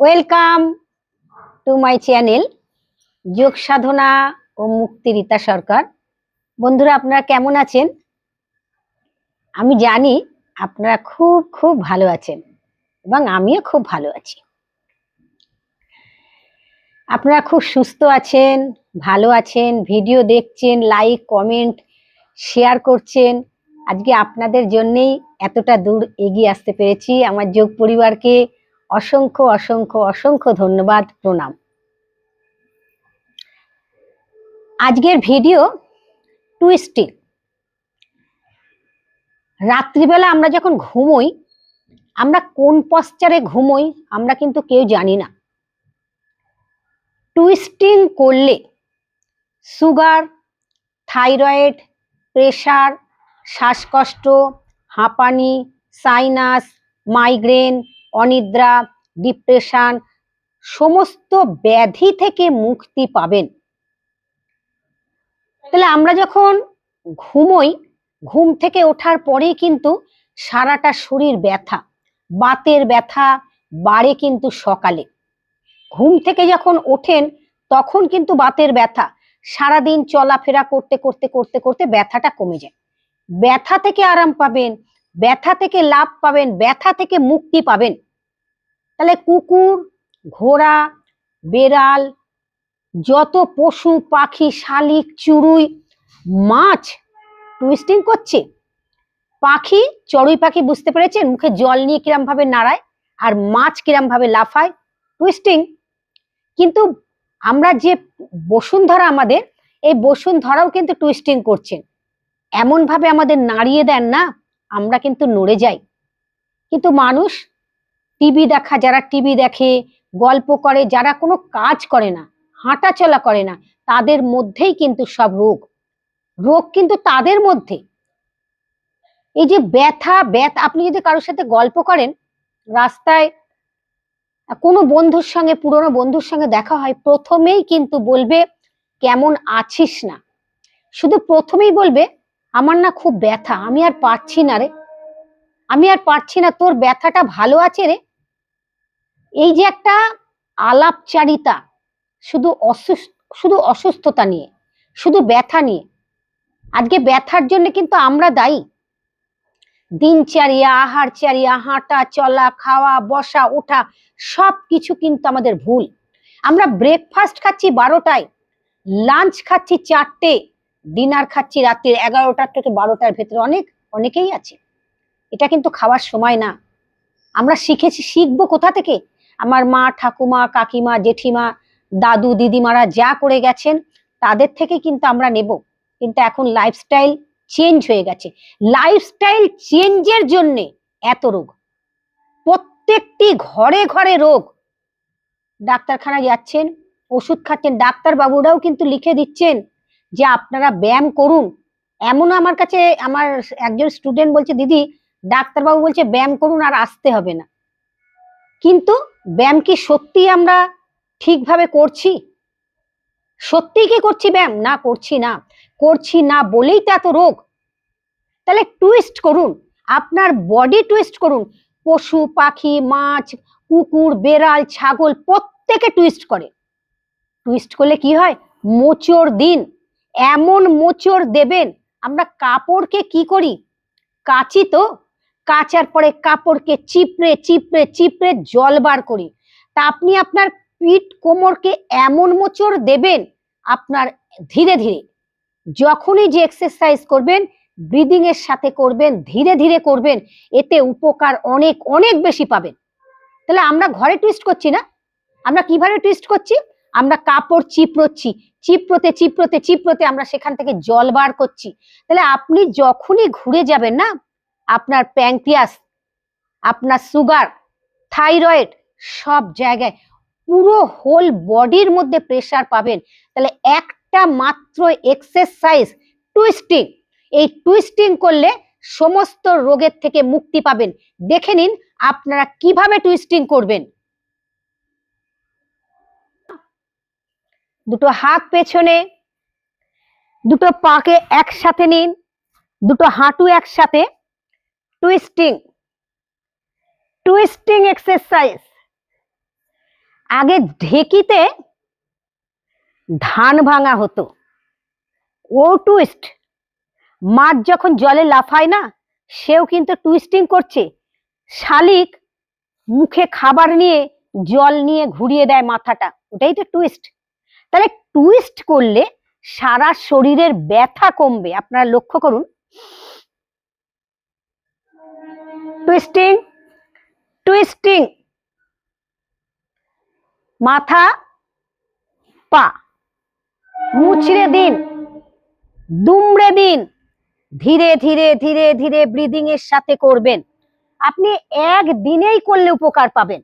Welcome to my channel যোগ সাধনা ও মুক্তি রীতা সরকার বন্ধুরা, আপনারা কেমন আছেন? আমি জানি আপনারা খুব খুব ভালো আছেন এবং আমিও খুব ভালো আছি। আপনারা খুব সুস্থ আছেন, ভালো আছেন, ভিডিও দেখছেন লাইক কমেন্ট শেয়ার করছেন। আজকে আপনাদের জন্যেই এতটা দূর এগিয়ে আসতে পেরেছি আমার যোগ পরিবারকে। অসংখ্য অসংখ্য অসংখ্য ধন্যবাদ, প্রণাম। আজকের ভিডিও টুইস্টিং। রাত্রিবেলা আমরা যখন ঘুমোই, আমরা কোন পশ্চারে ঘুমোই আমরা কিন্তু কেউ জানি না। টুইস্টিং করলে সুগার, থাইরয়েড, প্রেশার, শ্বাসকষ্ট, হাঁপানি, সাইনাস, মাইগ্রেন অনিদ্রা, ডিপ্রেশন, সমস্ত ব্যাধি থেকে মুক্তি পাবেন। তাহলে আমরা যখন ঘুমোই, ঘুম থেকে ওঠার পরেই কিন্তু সারাটা শরীর ব্যথা, বাতের ব্যথা বাড়ে কিন্তু সকালে। ঘুম থেকে যখন ওঠেন, তখন কিন্তু বাতের ব্যথা, সারাদিন চলাফেরা করতে করতে করতে করতে ব্যথাটা কমে যায়। ব্যথা থেকে আরাম পাবেন, ব্যথা থেকে লাভ পাবেন, ব্যথা থেকে মুক্তি পাবেন। তাহলে কুকুর, ঘোড়া, বেড়াল, যত পশু, পাখি, শালিক চুড়ুই মাছ টুইস্টিং করছে। পাখি, চড়ুই পাখি বুঝতে পেরেছেন? মুখে জল নিয়ে কিরম ভাবে নাড়ায় আর মাছ কিরম ভাবে লাফায় টুইস্টিং কিন্তু আমরা যে বসুন্ধরা আমাদের, এই বসুন্ধরাও কিন্তু টুইস্টিং করছেন এমন ভাবে আমাদের নাড়িয়ে দেন না, আমরা কিন্তু নড়ে যাই। কিন্তু মানুষ টিভি দেখা, যারা টিভি দেখে, গল্প করে, যারা কোনো কাজ করে না হাঁটা চলা করে না, তাদের মধ্যেই কিন্তু সব রোগ। রোগ কিন্তু তাদের মধ্যে। এই যে ব্যথা ব্যথা, আপনি যদি কারোর সাথে গল্প করেন, রাস্তায় কোনো বন্ধুর সঙ্গে, পুরনো বন্ধুর সঙ্গে দেখা হয়, প্রথমেই কিন্তু বলবে, কেমন আছিস না? শুধু প্রথমেই বলবে, আমার না খুব ব্যথা, আমি আর পারছি না রে। আমি আর পারছি না, তোর ব্যথাটা ভালো আছে রে? এই যে একটা আলাপচারিতা, শুধু অসুস্থ শুধু অসুস্থতা নিয়ে, শুধু ব্যথা নিয়ে, আজকে ব্যথার জন্য কিন্তু আমরা দায়ী। দিনচারিয়া, আহারচারিয়া, হাঁটা, চলা, খাওয়া, বসা, ওঠা সব কিছু কিন্তু আমাদের ভুল। আমরা ব্রেকফাস্ট খাচ্ছি বারোটায় লাঞ্চ খাচ্ছি চারটে ডিনার খাচ্ছি রাত্রির এগারোটার থেকে বারোটার ভেতরে অনেক, অনেকেই আছে। এটা কিন্তু খাওয়ার সময় না। আমরা শিখেছি, শিখব কোথা থেকে? আমার মা, ঠাকুমা, কাকিমা, জেঠিমা, দাদু, দিদিমারা যা করে গেছেন, তাদের থেকে কিন্তু আমরা নেব। কিন্তু এখন লাইফস্টাইল চেঞ্জ হয়ে গেছে। লাইফস্টাইল চেঞ্জের জন্যে এত রোগ। প্রত্যেকটি ঘরে ঘরে রোগ। ডাক্তারখানায় যাচ্ছেন, ওষুধ খাচ্ছেন ডাক্তার বাবুরাও কিন্তু লিখে দিচ্ছেন যে আপনারা ব্যায়াম করুন। এমন আমার কাছে আমার একজন স্টুডেন্ট বলছে, দিদি, ডাক্তারবাবু বলছে ব্যায়াম করুন আর আসতে হবে না। কিন্তু ব্যায়াম কি সত্যি আমরা ঠিকভাবে করছি? সত্যি কি করছি ব্যায়াম? না, করছি না। করছি না বলেই তো এত রোগ। তাহলে টুইস্ট করুন। আপনার বডি টুইস্ট করুন। পশু, পাখি, মাছ, কুকুর, বেড়াল, ছাগল প্রত্যেকে টুইস্ট করে। টুইস্ট করলে কি হয়? মোচড় দিন। এমন মোচড় দেবেন, আমরা কাপড়কে কি করি? কাচি তো কাচার পরে কাপড়কে চিপড়ে চিপড়ে চিপড়ে জল বার করি। তা আপনি আপনার পিঠ কোমরকে এমন মোচড় দেবেন আপনার ধীরে ধীরে। যখনই যে এক্সারসাইজ করবেন ব্রিদিং এর সাথে করবেন, ধীরে ধীরে করবেন, এতে উপকার অনেক অনেক বেশি পাবেন। তাহলে আমরা ঘরে টুইস্ট করছি না? আমরা কীভাবে টুইস্ট করছি? আমরা কাপড় চিপড়োচ্ছি। চিপড়োতে চিপড়োতে চিপড়োতে আমরা সেখান থেকে জল বার করছি। তাহলে আপনি যখনই ঘুরে যাবেন না আপনার প্যাঙ্ক্রিয়াস, আপনার সুগার, থাইরয়েড সব জায়গায় পুরো হোল বডির মধ্যে প্রেশার পাবেন। তাহলে একটা মাত্র এক্সারসাইজ টুইস্টিং এই টুইস্টিং করলে সমস্ত রোগের থেকে মুক্তি পাবেন। দেখে নিন আপনারা কীভাবে টুইস্টিং করবেন। দুটো হাত পেছনে, দুটো পাকে একসাথে নিন, দুটো হাঁটু একসাথে। Twisting twisting exercise. আগে ঢেকিতে ধান ভাঙা হতো। ও টুইস্ট, মাছ যখন জলে লাফায় না, সেও কিন্তু টুইস্টিং করছে। শালিক মুখে খাবার নিয়ে জল নিয়ে ঘুরিয়ে দেয় মাথাটা। ওটাই তো টুইস্ট। তাহলে টুইস্ট করলে সারা শরীরের ব্যথা কমবে। আপনারা লক্ষ্য করুন টুইস্টিং টুইস্টিং মাথা, পা। মুচড়ে দিন, দুমড়ে দিন। ধীরে ধীরে ধীরে ধীরে ব্রিদিং এর সাথে করবেন। আপনি এক দিনেই করলে উপকার পাবেন।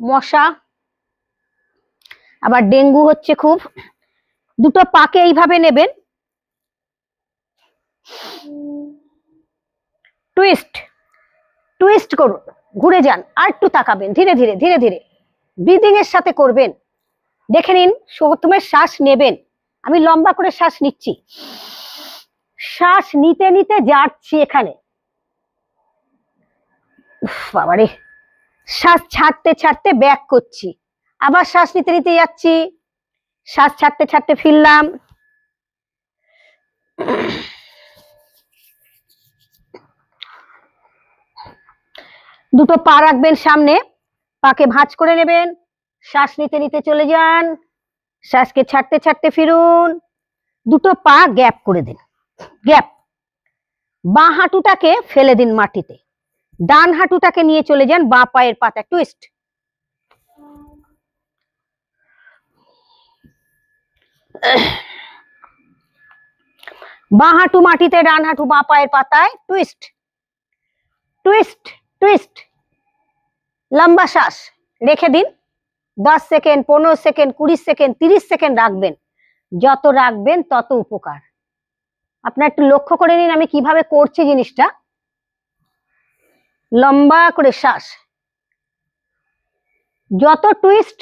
মশা। আবার ডেঙ্গু হচ্ছে খুব। দুটো পাকে এইভাবে নেবেন টুইস্ট টুইস্ট করুন ঘুরে যান, আর একটু তাকাবেন, ধীরে ধীরে ধীরে ধীরে। ব্রিদিং এর সাথে করবেন। দেখে নিন প্রথমে শ্বাস নেবেন। আমি লম্বা করে শ্বাস নিচ্ছি। শ্বাস নিতে নিতে যাচ্ছি এখানে। বাবারে। শ্বাস ছাড়তে ছাড়তে ব্যাক করছি। আবার শ্বাস নিতে নিতে যাচ্ছি। শ্বাস ছাড়তে ছাড়তে ফিরলাম। দুটো পা রাখবেন সামনে, পাকে ভাঁজ করে নেবেন। শ্বাস নিতে নিতে চলে যান, শ্বাসকে ছাড়তে ছাড়তে ফিরুন। দুটো পা গ্যাপ করে দিন, গ্যাপ। বাঁ হাঁটুটাকে ফেলে দিন মাটিতে, ডান হাঁটুটাকে নিয়ে চলে যান, বাঁ পায়ের পাতা টুইস্ট বাঁ হাঁটু মাটিতে, ডান হাঁটু বাঁ পায়ের পাতায় টুইস্ট টুইস্ট টুইস্ট লম্বা শ্বাস রেখে দিন। দশ সেকেন্ড, পনেরো সেকেন্ড, কুড়ি সেকেন্ড, তিরিশ সেকেন্ড রাখবেন। যত রাখবেন তত উপকার। আপনার একটু লক্ষ্য করে নিন আমি কীভাবে করছি জিনিসটা। লম্বা করে শ্বাস। যত টুইস্ট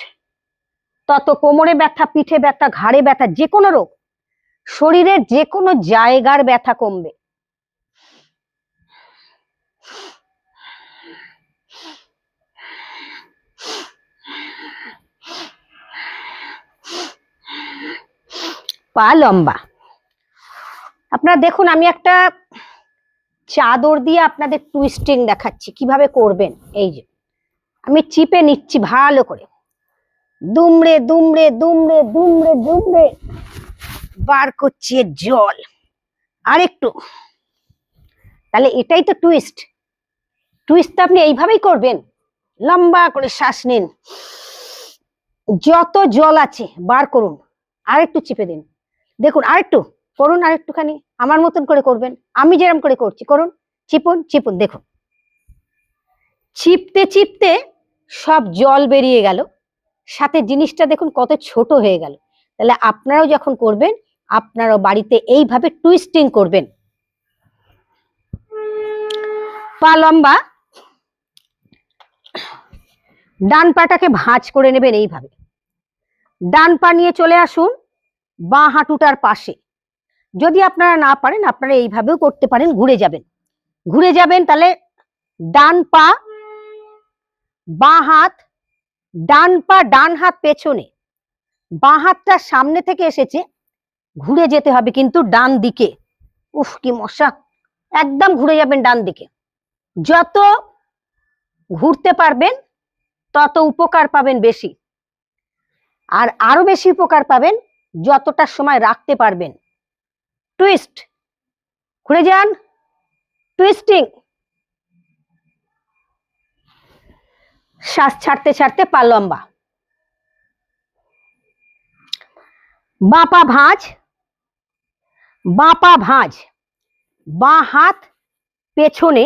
তত কোমরে ব্যথা, পিঠে ব্যথা, ঘাড়ে ব্যথা, যে কোনো রোগ, শরীরের যে কোনো জায়গার ব্যথা কমবে পা লম্বা। আপনারা দেখুন, আমি একটা চাদর দিয়ে আপনাদের টুইস্টিং দেখাচ্ছি, কীভাবে করবেন। এই যে, আমি চিপে নিচ্ছি ভালো করে। দুমড়ে দুমড়ে দুমড়ে দুমড়ে দুমড়ে বার করছি জল। আরেকটু। তাহলে এটাই তো টুইস্ট টুইস্ট আপনি এইভাবেই করবেন। লম্বা করে শ্বাস নিন। যত জল আছে, বার করুন। আরেকটু চিপে দিন। দেখুন, আরেকটু, করুন আরেকটুখানি, আমার মতন করে করবেন। আমি যেরম করে করছি, করুন, চিপুন চিপুন, দেখুন। চিপতে চিপতে সব জল বেরিয়ে গেল। সাথে জিনিসটা দেখুন কত ছোট হয়ে গেল। তাহলে আপনারাও যখন করবেন, আপনারাও বাড়িতে এইভাবে টুইস্টিং করবেন। পা লম্বা, ডান পাটাকে ভাঁজ করে নেবেন এইভাবে। ডান পা নিয়ে চলে আসুন। বাঁ হাঁটুটার পাশে। যদি আপনারা না পারেন, আপনারা এইভাবেও করতে পারেন, ঘুরে যাবেন। ঘুরে যাবেন তাহলে ডান পা, বাঁ হাত, ডান পা, ডান হাত পেছনে। বাঁ হাতটা সামনে থেকে এসেছে, ঘুরে যেতে হবে কিন্তু ডান দিকে। উফ, কি মশা! একদম ঘুরে যাবেন ডান দিকে। যত ঘুরতে পারবেন, তত উপকার পাবেন বেশি। আর আরও বেশি উপকার পাবেন যতটা সময় রাখতে পারবেন। টুইস্ট ঘুরে যান। টুইস্টিং শ্বাস ছাড়তে ছাড়তে পা লম্বা। বাপা ভাঁজ। বাপা ভাঁজ। বাঁ হাত পেছনে,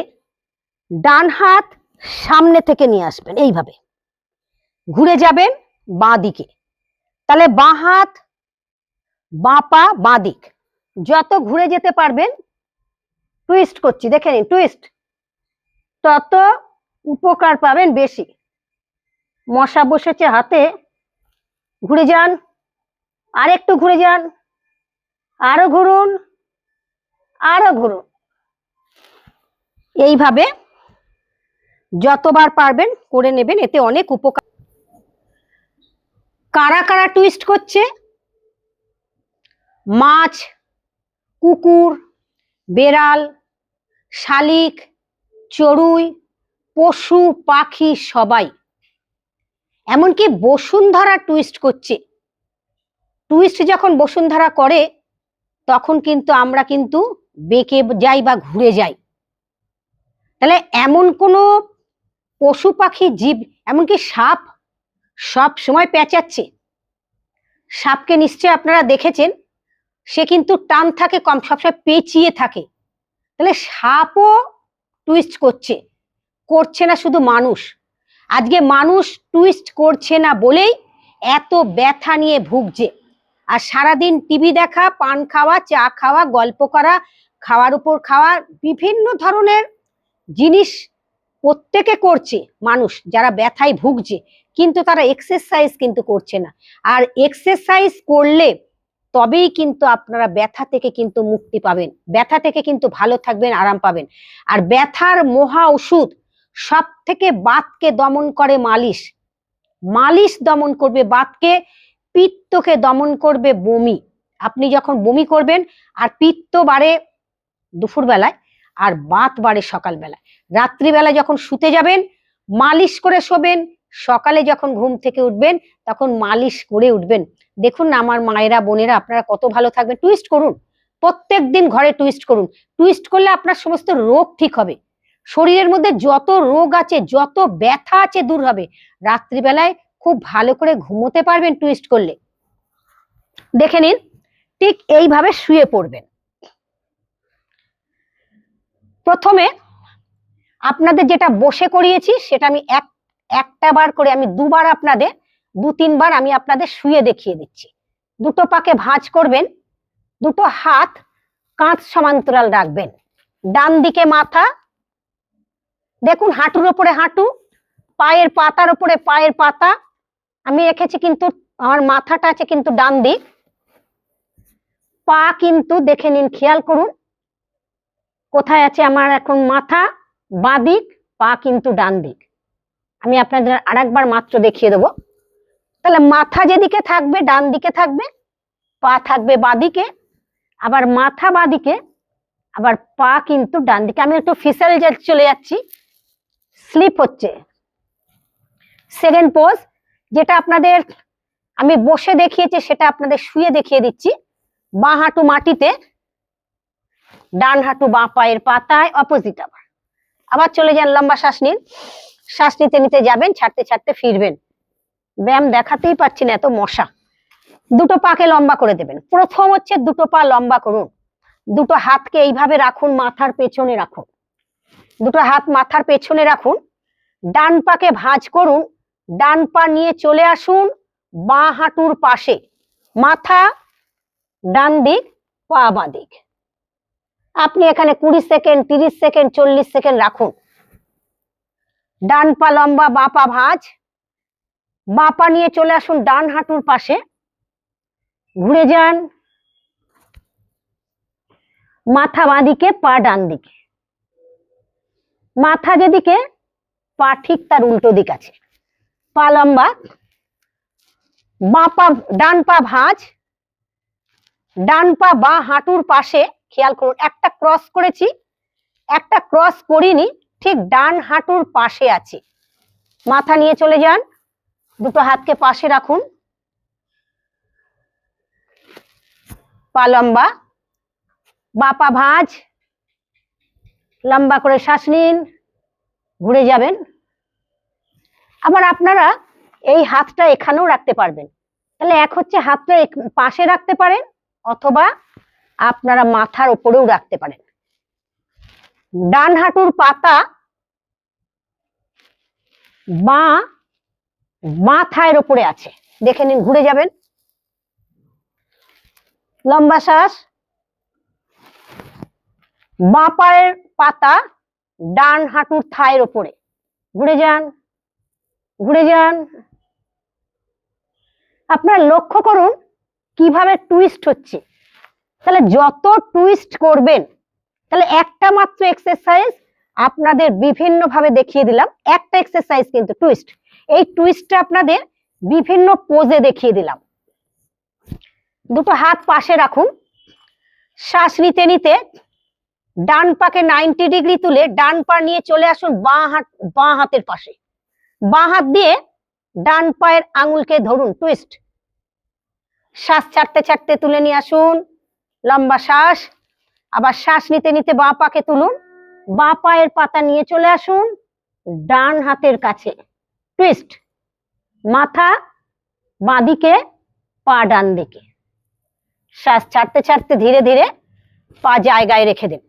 ডান হাত সামনে থেকে নিয়ে আসবেন, এইভাবে। ঘুরে যাবেন বাঁ দিকে। তাহলে বাঁ হাত বাঁ পা বাঁ দিক যত ঘুরে যেতে পারবেন টুইস্ট করছি, দেখে নিন টুইস্ট তত উপকার পাবেন বেশি। মশা বসেছে হাতে, ঘুরে যান আর একটু ঘুরে যান, আরও ঘুরুন আরও ঘুরুন। এইভাবে যতবার পারবেন করে নেবেন, এতে অনেক উপকার। কারা কারা টুইস্ট করছে মাছ, কুকুর, বেড়াল, শালিক, চড়ুই, পশু, পাখি সবাই। এমনকি বসুন্ধরা টুইস্ট করছে। টুইস্ট যখন বসুন্ধরা করে, তখন কিন্তু আমরা কিন্তু বেঁকে যাই বা ঘুরে যাই। তাহলে এমন কোনো পশু পাখি, জীব, এমনকি সাপ সব সময় পেঁচাচ্ছে সাপকে নিশ্চয় আপনারা দেখেছেন সে কিন্তু টান থাকে, কম সবসময় পেঁচিয়ে থাকে। তাহলে সাপও টুইস্ট করছে করছে না শুধু মানুষ। আজকে মানুষ টুইস্ট করছে না বলেই এত ব্যথা নিয়ে ভুগছে। আর সারাদিন টিভি দেখা, পান খাওয়া, চা খাওয়া, গল্প করা, খাওয়ার উপর খাওয়া, বিভিন্ন ধরনের জিনিস প্রত্যেকে করছে মানুষ, যারা ব্যথায় ভুগছে। কিন্তু তারা এক্সারসাইজ কিন্তু করছে না। আর এক্সারসাইজ করলে তবেই কিন্তু আপনারা ব্যথা থেকে কিন্তু মুক্তি পাবেন। ব্যথা থেকে কিন্তু ভালো থাকবেন, আরাম পাবেন। আর ব্যথার মহা ওষুধ সব থেকে বাতকে দমন করে মালিশ। মালিশ দমন করবে বাতকে, পিত্তকে দমন করবে বমি। আপনি যখন বমি করবেন, আর পিত্ত বাড়ে দুপুরবেলায়, আর বাত বাড়ে সকালবেলায়। রাত্রিবেলা যখন শুতে যাবেন, মালিশ করে শোবেন সকালে যখন ঘুম থেকে উঠবেন, তখন মালিশ করে উঠবেন। দেখুন না আমার মায়েরা, বোনেরা, আপনারা কত ভালো থাকবেন। টুইস্ট করুন। প্রত্যেক দিন ঘরে টুইস্ট করুন। টুইস্ট করলে আপনার সমস্ত রোগ ঠিক হবে। শরীরের মধ্যে যত রোগ আছে, যত ব্যথা আছে, দূর হবে। রাত্রিবেলায় খুব ভালো করে ঘুমোতে পারবেন টুইস্ট করলে। দেখে নিন, ঠিক এইভাবে শুয়ে পড়বেন। প্রথমে আপনাদের যেটা বসে করিয়েছি, সেটা আমি এক একটা বার করে আমি দুবার আপনাদের, দু তিনবার আমি আপনাদের শুয়ে দেখিয়ে দিচ্ছি। দুটো পাকে ভাঁজ করবেন, দুটো হাত কাঁচ সমান্তরাল রাখবেন। ডান দিকে মাথা, দেখুন হাঁটুর ওপরে হাঁটু, পায়ের পাতার ওপরে পায়ের পাতা। আমি রেখেছি কিন্তু, আমার মাথাটা আছে কিন্তু ডান দিক। পা কিন্তু দেখে নিন, খেয়াল করুন। কোথায় আছে আমার এখন মাথা? বাঁ দিক, পা কিন্তু ডান দিক। আমি আপনাদের আরেকবার মাত্র দেখিয়ে দেবো। তাহলে মাথা যেদিকে থাকবে, ডান দিকে থাকবে, পা থাকবে বাদিকে, আবার মাথা বাদিকে, আবার পা কিন্তু ডান দিকে। আমি একটু ফিসেল চলে যাচ্ছি। স্লিপ হচ্ছে। সেকেন্ড পোজ, যেটা আপনাদের আমি বসে দেখিয়েছি, সেটা আপনাদের শুয়ে দেখিয়ে দিচ্ছি। বাঁ হাঁটু মাটিতে, ডান হাঁটু বাঁ পায়ের পাতায় অপোজিট আবার। আবার চলে যান, লম্বা শ্বাস নিন। শ্বাস নিতে নিতে যাবেন, ছাড়তে ছাড়তে ফিরবেন। ব্যায়াম দেখাতেই পাচ্ছি না এত মশা। দুটো পাকে লম্বা করে দেবেন। প্রথম হচ্ছে দুটো পা লম্বা করুন। দুটো হাতকে এইভাবে রাখুন, মাথার পেছনে রাখুন। দুটো হাত মাথার পেছনে রাখুন। ডান পাকে ভাঁজ করুন। ডান পা নিয়ে চলে আসুন বাঁ হাঁটুর পাশে। মাথা ডান দিক, পা বাঁ দিক। আপনি এখানে কুড়ি সেকেন্ড, তিরিশ সেকেন্ড, চল্লিশ সেকেন্ড রাখুন। ডান পা লম্বা বাঁ পা ভাঁজ। বাঁ পা নিয়ে চলে আসুন ডান হাঁটুর পাশে। ঘুরে যান। মাথা বাঁদিকে, পা ডান দিকে মাথা যেদিকে, পা ঠিক তার উল্টো দিক আছে। পা লম্বা। বাঁ পা ডান পা ভাঁজ। ডান পা বাঁ হাঁটুর পাশে, খেয়াল করুন, একটা ক্রস করেছি, একটা ক্রস করিনি ঠিক ডান হাঁটুর পাশে আছে। মাথা নিয়ে চলে যান। দুটো হাতকে পাশে রাখুন। পা লম্বা। বা পা ভাঁজ। লম্বা করে শ্বাস নিন। ঘুরে যাবেন। আবার আপনারা এই হাতটা এখানেও রাখতে পারবেন। তাহলে এক হচ্ছে হাতটা পাশে রাখতে পারেন অথবা আপনারা মাথার ওপরেও রাখতে পারেন। ডান হাঁটুর পাতা বাঁ মাথায়ের ওপরে আছে। দেখে নিন, ঘুরে যাবেন। লম্বা শ্বাস। বাঁ পায়ের পাতা ডান হাঁটুর থায়ের ওপরে ঘুরে যান ঘুরে যান। আপনারা লক্ষ্য করুন, কীভাবে টুইস্ট হচ্ছে। তাহলে যত টুইস্ট করবেন, তাহলে একটা মাত্র এক্সারসাইজ আপনাদের বিভিন্ন ভাবে দেখিয়ে দিলাম। একটা এক্সারসাইজ কিন্তু টুইস্ট এই টুইস্টটা আপনাদের বিভিন্ন পোজে দেখিয়ে দিলাম। দুটো হাত পাশে রাখুন। শ্বাস নিতে নিতে ডান পাকে নাইনটি ডিগ্রি তুলে ডান পা নিয়ে চলে আসুন বাঁ হাত, বাঁ হাতের পাশে। বাঁ হাত দিয়ে ডান পায়ের আঙুলকে ধরুন টুইস্ট শ্বাস ছাড়তে ছাড়তে তুলে নিয়ে আসুন। লম্বা শ্বাস। আবার শ্বাস নিতে নিতে বাঁ পাকে তুলুন। বাঁ পায়ের পাতা নিয়ে চলে আসুন, ডান হাতের কাছে। টুইস্ট মাথা বাঁদিকে, পা ডান দিকে। শ্বাস ছাড়তে ছাড়তে ধীরে ধীরে পা জায়গায় রেখে দিন